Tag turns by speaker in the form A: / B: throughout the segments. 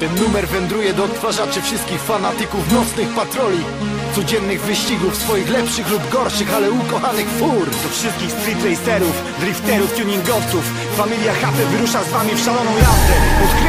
A: Ten numer wędruje do odtwarzaczy wszystkich fanatyków nocnych patroli Codziennych wyścigów, swoich lepszych lub gorszych, ale ukochanych fur.
B: Do wszystkich street racerów, drifterów, tuningowców Familia HP wyrusza z wami w szaloną jazdę. Odkręćcie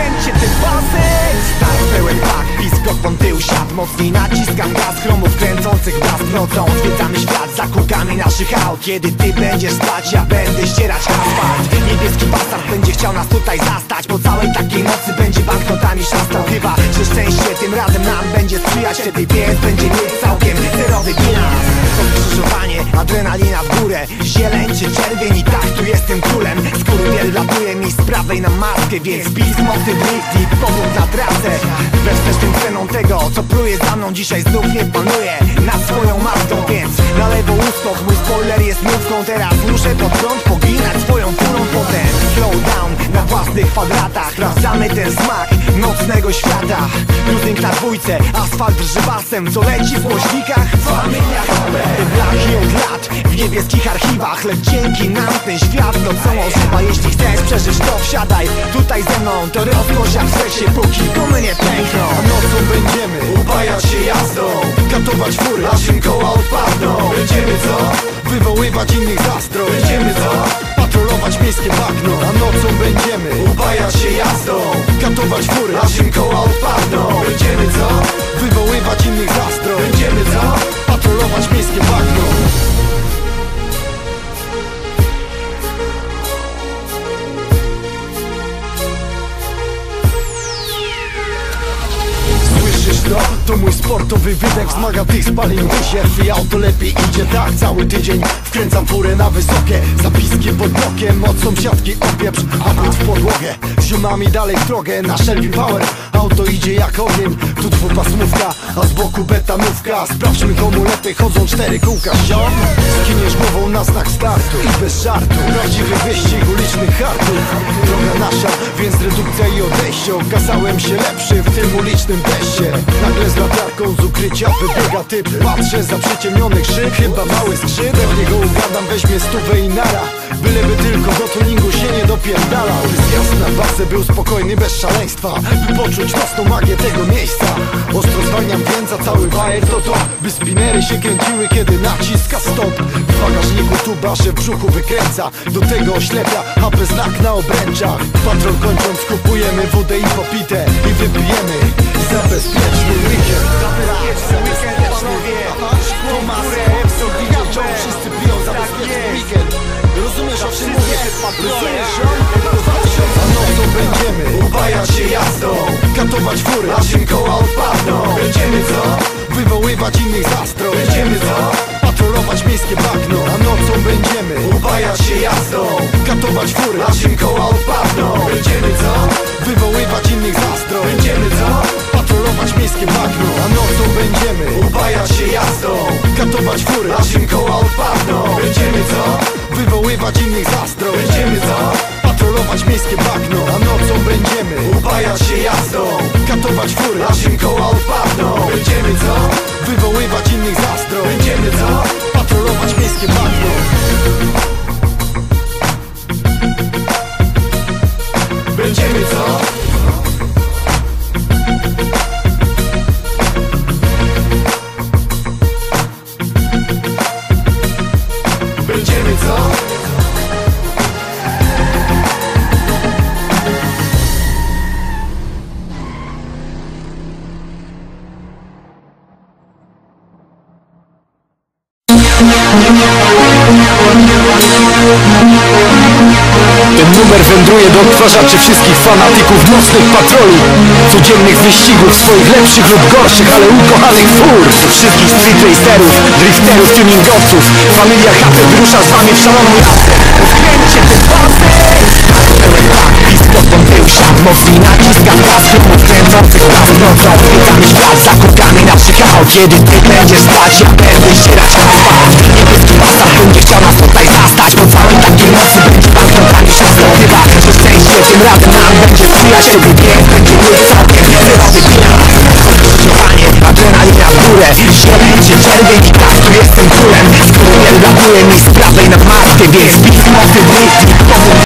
B: opon tył siad Mocniej naciskam gaz, chromów kręcących blask Nocą. Zwiedzamy świat za kółkami naszych aut. Kiedy ty będziesz spać, ja będę ścierać asfalt. Niebieski bastard będzie chciał nas tutaj zastać Po całej takiej nocy będzie banknotami szastał. Chyba, że szczęście tym razem nam będzie sprzyjać. Wtedy pies będzie mieć całkiem zerowy bilans. To skrzyżowanie, adrenalina w górę. Zieleń czy czerwień i tak tu jestem królem. Skurwiel latuje mi z prawej na maskę Więc pisk, drift i powrót na trasę. Wreszcie też tym ceną tego, co pluje za mną Dzisiaj znów nie panuję nad swoją Mazdą Więc na lewo uskok, mój spoiler jest nówką Teraz muszę pod prąd poginać swoją furą Potem slow down własnych kwadratach Sprawdzamy ten smak nocnego świata. Cruising na dwójce, asfalt drży basem Co leci w głośnikach? HP Te blaki od lat w niebieskich archiwach. Lecz dzięki nam ten świat nocą ożywa Jeśli chcesz przeżyć to wsiadaj. Tutaj ze mną To rozkosz jak w póki gumy nie pękną.
A: A nocą będziemy upajać się jazdą. Katować fury, im koła odpadną. Będziemy co? Wywoływać innych zazdro Będziemy co? Patrolować miejskie bagno A nocą będziemy upajać się jazdą Katować fury, aż im koła odpadną Będziemy co? Wywoływać innych zazdro Będziemy co? Patrolować miejskie bagno sportowy wydech Wzmaga tych spalin wysierw I auto lepiej idzie. Tak cały tydzień Wkręcam furę na wysokie Zapiskiem pod blokiem Od sąsiadki opieprz A but w podłogę. Z ziomami dalej w drogę Na Shelby Power. Auto idzie jak ogień Tu dwupasmówka A z boku betanówka Sprawdźmy komu lepiej chodzą cztery kółka Ziom Skiniesz głową na znak startu I bez żartu. Prawdziwy wyścig ulicznych hartów Droga nasza, więc redukcja i odejście. Okazałem się lepszy w tym ulicznym teście. Nagle z latarką z ukrycia wybiega typ. Patrzę za przyciemnionych szyb Chyba mały skrzyp. Pewnie go ugadam, weźmie stówę i nara. Byleby tylko do tuningu się nie dopierdalał Bazę był spokojny, bez szaleństwa. By poczuć nocną magię tego miejsca. Ostro zwalniam więc za cały bajer to to. By spinery się kręciły, kiedy naciska stop. W bagażniku tuba, że w brzuchu wykręca. Do tego oślepia, HP znak na obręczach. Patrol kończąc kupujemy wodę i popite I wypijemy. Za bezpieczny weekend
B: Bezpieczny weekend,
A: Szkło widzą, wszyscy piją. Za bezpieczny weekend Rozumiesz o czym mówię? Rozumiesz? Upajać się jazdą Katować fury, aż im koła odpadną Będziemy co? Wywoływać innych zazdro Będziemy co? Patrolować miejskie bagno A nocą będziemy upajać się jazdą Katować fury, aż im koła odpadną Będziemy co? Wywoływać innych zazdro Będziemy co? Patrolować miejskie bagno A nocą będziemy upajać się jazdą Katować fury, aż im koła odpadną Będziemy co? Wywoływać innych zazdro Patrolować miejskie bagno A nocą będziemy upajać się jazdą Katować fury, aż im koła odpadną Będziemy co? Wywoływać innych zazdro Będziemy co? Patrolować miejskie bagno Ten numer wędruje do odtwarzaczy wszystkich fanatyków nocnych patroli Codziennych wyścigów, swoich lepszych lub gorszych, ale ukochanych fur
B: wszystkich street racerów, drifterów, tuningowców Familia HP wyrusza z wami w szaloną jazdę Odkręćcie ten pasek Pełen tak, tył siad Mocniej gaz, chromów kręcących blask Nocą zwiedzamy świat za kółkami naszych aut Kiedy ty będziesz spać, ja będę ścierać asfalt pies będzie mieć całkiem zerowy bilans Skrzyżowanie, adrenalina w górę Zieleń czy czerwień i tak tu jestem królem Skurwiel latuje mi z prawej na maskę Więc pisk, mocy, drift